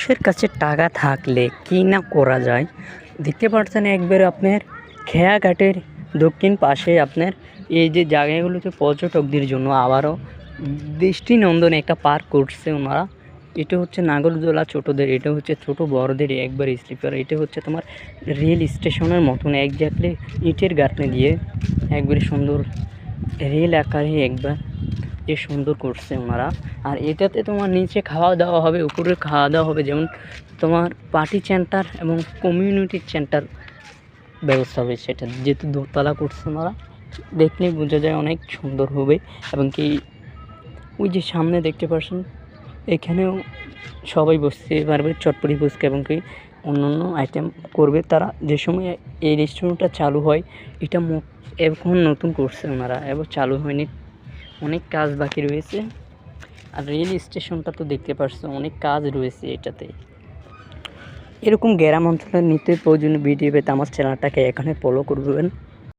মানুষের কাছে টাকা থাকলে কি না করা যায়? দেখতে পাচ্ছেন একবার আপনার খেয়াঘাটের দক্ষিণ পাশে আপনার এই যে জায়গাগুলোতে পর্যটকদের জন্য আবারও দৃষ্টিনন্দন একটা পার্ক করছে ওনারা। এটা হচ্ছে নাগরদোলা ছোটোদের, এটা হচ্ছে ছোট বড়দের একবার স্লিপার, এটা হচ্ছে তোমার রেল স্টেশনের মতন একজাক্টলি ইটের গাঁথনি দিয়ে একবারে সুন্দর রেল আকারে একবার যে সুন্দর করছে ওনারা। আর এটাতে তোমার নিচে খাওয়া দাওয়া হবে উপরে খাওয়া দাওয়া হবে, যেমন তোমার পার্টি সেন্টার এবং কমিউনিটি সেন্টার ব্যবস্থা হবে সেটা। যেহেতু দোতলা করছে ওনারা, দেখলে বোঝা যায় অনেক সুন্দর হবে। এবং কি ওই যে সামনে দেখতে পাচ্ছেন এখানেও সবাই বসতে পারবে, চটপটি ফুচকা এবং কি অন্য অন্য আইটেম করবে তারা। যে সময় এই রেস্টুরেন্টটা চালু হয়, এটা এখন নতুন করছে ওনারা এবং চালু হয়নি। অনেক কাজ বাকি রয়েছে। আর রেল স্টেশনটা তো দেখতে পাচ্ছ অনেক কাজ রয়েছে এটাতে। এরকম গ্রাম অঞ্চলের নিত্য প্রয়োজনীয় ভিডিও পেতে আমার চ্যানেলটাকে এখানে ফলো করবেন